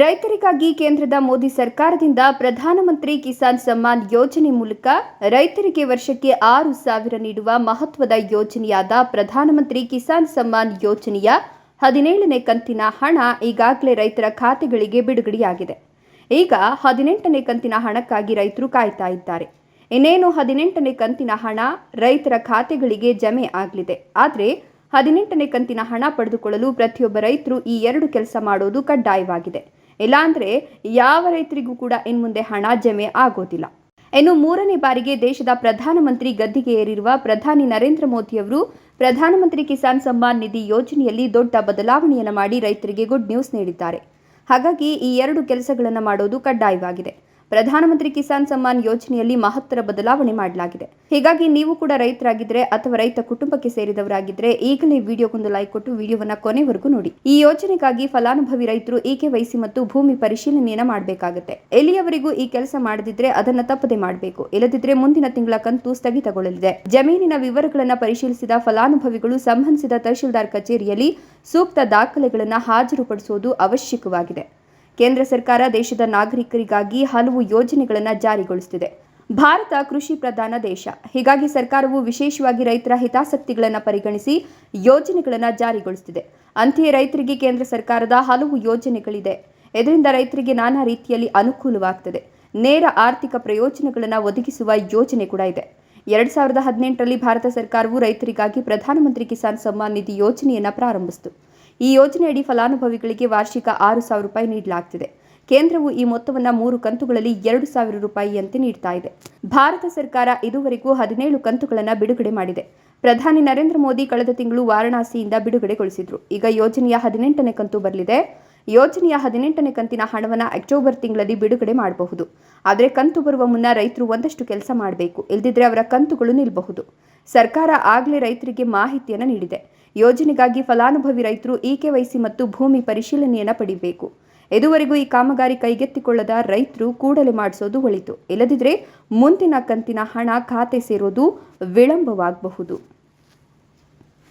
ರೈತರಿಗಾಗಿ ಕೇಂದ್ರದ ಮೋದಿ ಸರ್ಕಾರದಿಂದ ಪ್ರಧಾನಮಂತ್ರಿ ಕಿಸಾನ್ ಸಮ್ಮಾನ್ ಯೋಜನೆ ಮೂಲಕ ರೈತರಿಗೆ ವರ್ಷಕ್ಕೆ ಆರು ಸಾವಿರ ನೀಡುವ ಮಹತ್ವದ ಯೋಜನೆಯಾದ ಪ್ರಧಾನಮಂತ್ರಿ ಕಿಸಾನ್ ಸಮ್ಮಾನ್ ಯೋಜನೆಯ ಹದಿನೇಳನೇ ಕಂತಿನ ಹಣ ಈಗಾಗಲೇ ರೈತರ ಖಾತೆಗಳಿಗೆ ಬಿಡುಗಡೆಯಾಗಿದೆ. ಈಗ ಹದಿನೆಂಟನೇ ಕಂತಿನ ಹಣಕ್ಕಾಗಿ ರೈತರು ಕಾಯ್ತಾ ಇದ್ದಾರೆ. ಇನ್ನೇನು ಹದಿನೆಂಟನೇ ಕಂತಿನ ಹಣ ರೈತರ ಖಾತೆಗಳಿಗೆ ಜಮೆ ಆಗಲಿದೆ. ಆದರೆ ಹದಿನೆಂಟನೇ ಕಂತಿನ ಹಣ ಪಡೆದುಕೊಳ್ಳಲು ಪ್ರತಿಯೊಬ್ಬ ರೈತರು ಈ ಎರಡು ಕೆಲಸ ಮಾಡೋದು ಕಡ್ಡಾಯವಾಗಿದೆ. ಇಲ್ಲಾಂದ್ರೆ ಯಾವ ರೈತರಿಗೂ ಕೂಡ ಇನ್ಮುಂದೆ ಹಣ ಜಮೆ ಆಗೋದಿಲ್ಲ. ಇನ್ನು ಮೂರನೇ ಬಾರಿಗೆ ದೇಶದ ಪ್ರಧಾನಮಂತ್ರಿ ಗದ್ದಿಗೆ ಏರಿರುವ ಪ್ರಧಾನಿ ನರೇಂದ್ರ ಮೋದಿಯವರು ಪ್ರಧಾನಮಂತ್ರಿ ಕಿಸಾನ್ ಸಮ್ಮಾನ್ ನಿಧಿ ಯೋಜನೆಯಲ್ಲಿ ದೊಡ್ಡ ಬದಲಾವಣೆಯನ್ನು ಮಾಡಿ ರೈತರಿಗೆ ಗುಡ್ ನ್ಯೂಸ್ ನೀಡಿದ್ದಾರೆ. ಹಾಗಾಗಿ ಈ ಎರಡು ಕೆಲಸಗಳನ್ನು ಮಾಡೋದು ಕಡ್ಡಾಯವಾಗಿದೆ. ಪ್ರಧಾನಮಂತ್ರಿ ಕಿಸಾನ್ ಸಮ್ಮಾನ್ ಯೋಜನೆಯಲ್ಲಿ ಮಹತ್ತರ ಬದಲಾವಣೆ ಮಾಡಲಾಗಿದೆ. ಹೀಗಾಗಿ ನೀವು ಕೂಡ ರೈತರಾಗಿದ್ರೆ ಅಥವಾ ರೈತ ಕುಟುಂಬಕ್ಕೆ ಸೇರಿದವರಾಗಿದ್ರೆ ಈಗಲೇ ವಿಡಿಯೋಗೊಂದು ಲೈಕ್ ಕೊಟ್ಟು ವಿಡಿಯೋವನ್ನ ಕೊನೆವರೆಗೂ ನೋಡಿ. ಈ ಯೋಜನೆಗಾಗಿ ಫಲಾನುಭವಿ ರೈತರು ಈಕೆ ವಹಿಸಿ ಮತ್ತು ಭೂಮಿ ಪರಿಶೀಲನೆಯನ್ನ ಮಾಡಬೇಕಾಗುತ್ತೆ. ಎಲ್ಲಿಯವರೆಗೂ ಈ ಕೆಲಸ ಮಾಡದಿದ್ರೆ ಅದನ್ನ ತಪ್ಪದೆ ಮಾಡಬೇಕು. ಇಲ್ಲದಿದ್ರೆ ಮುಂದಿನ ತಿಂಗಳ ಕಂತು ಸ್ಥಗಿತಗೊಳ್ಳಲಿದೆ. ಜಮೀನಿನ ವಿವರಗಳನ್ನ ಪರಿಶೀಲಿಸಿದ ಫಲಾನುಭವಿಗಳು ಸಂಬಂಧಿಸಿದ ತಹಶೀಲ್ದಾರ್ ಕಚೇರಿಯಲ್ಲಿ ಸೂಕ್ತ ದಾಖಲೆಗಳನ್ನು ಹಾಜರುಪಡಿಸುವುದು ಅವಶ್ಯಕವಾಗಿದೆ. ಕೇಂದ್ರ ಸರ್ಕಾರ ದೇಶದ ನಾಗರಿಕರಿಗಾಗಿ ಹಲವು ಯೋಜನೆಗಳನ್ನು ಜಾರಿಗೊಳಿಸುತ್ತಿದೆ ಭಾರತ ಕೃಷಿ ಪ್ರಧಾನ ದೇಶ. ಹೀಗಾಗಿ ಸರ್ಕಾರವು ವಿಶೇಷವಾಗಿ ರೈತರ ಹಿತಾಸಕ್ತಿಗಳನ್ನು ಪರಿಗಣಿಸಿ ಯೋಜನೆಗಳನ್ನು ಜಾರಿಗೊಳಿಸುತ್ತಿದೆ ಅಂತೆಯೇ ರೈತರಿಗೆ ಕೇಂದ್ರ ಸರ್ಕಾರದ ಹಲವು ಯೋಜನೆಗಳಿದೆ. ಇದರಿಂದ ರೈತರಿಗೆ ನಾನಾ ರೀತಿಯಲ್ಲಿ ಅನುಕೂಲವಾಗ್ತದೆ. ನೇರ ಆರ್ಥಿಕ ಪ್ರಯೋಜನಗಳನ್ನು ಒದಗಿಸುವ ಯೋಜನೆ ಕೂಡ ಇದೆ. ಎರಡ್ ಸಾವಿರದ ಹದಿನೆಂಟರಲ್ಲಿ ಭಾರತ ಸರ್ಕಾರವು ರೈತರಿಗಾಗಿ ಪ್ರಧಾನಮಂತ್ರಿ ಕಿಸಾನ್ ಸಮ್ಮಾನ್ ನಿಧಿ ಯೋಜನೆಯನ್ನು ಪ್ರಾರಂಭಿಸಿತು. ಈ ಯೋಜನೆಯಡಿ ಫಲಾನುಭವಿಗಳಿಗೆ ವಾರ್ಷಿಕ ಆರು ಸಾವಿರ ರೂಪಾಯಿ ನೀಡಲಾಗ್ತಿದೆ. ಕೇಂದ್ರವು ಈ ಮೊತ್ತವನ್ನು ಮೂರು ಕಂತುಗಳಲ್ಲಿ ಎರಡು ಸಾವಿರ ರೂಪಾಯಿಯಂತೆ ನೀಡ್ತಾ ಇದೆ. ಭಾರತ ಸರ್ಕಾರ ಇದುವರೆಗೂ ಹದಿನೇಳು ಕಂತುಗಳನ್ನು ಬಿಡುಗಡೆ ಮಾಡಿದೆ. ಪ್ರಧಾನಿ ನರೇಂದ್ರ ಮೋದಿ ಕಳೆದ ತಿಂಗಳು ವಾರಣಾಸಿಯಿಂದ ಬಿಡುಗಡೆಗೊಳಿಸಿದ್ರು. ಈಗ ಯೋಜನೆಯ ಹದಿನೆಂಟನೇ ಕಂತು ಬರಲಿದೆ. ಯೋಜನೆಯ ಹದಿನೆಂಟನೇ ಕಂತಿನ ಹಣವನ್ನು ಅಕ್ಟೋಬರ್ ತಿಂಗಳಲ್ಲಿ ಬಿಡುಗಡೆ ಮಾಡಬಹುದು. ಆದರೆ ಕಂತು ಬರುವ ಮುನ್ನ ರೈತರು ಒಂದಷ್ಟು ಕೆಲಸ ಮಾಡಬೇಕು. ಇಲ್ದಿದ್ರೆ ಅವರ ಕಂತುಗಳು ನಿಲ್ಲಬಹುದು ಸರ್ಕಾರ ಆಗಲೇ ರೈತರಿಗೆ ಮಾಹಿತಿಯನ್ನು ನೀಡಿದೆ. ಯೋಜನೆಗಾಗಿ ಫಲಾನುಭವಿ ರೈತರು ಇ ಕೆವೈಸಿ ಮತ್ತು ಭೂಮಿ ಪರಿಶೀಲನೆಯನ್ನು ಪಡಿಬೇಕು. ಇದುವರೆಗೂ ಈ ಕಾಮಗಾರಿ ಕೈಗೆತ್ತಿಕೊಳ್ಳದ ರೈತರು ಕೂಡಲೇ ಮಾಡಿಸೋದು ಒಳಿತು. ಇಲ್ಲದಿದ್ದರೆ ಮುಂದಿನ ಕಂತಿನ ಹಣ ಖಾತೆ ಸೇರೋದು ವಿಳಂಬವಾಗಬಹುದು.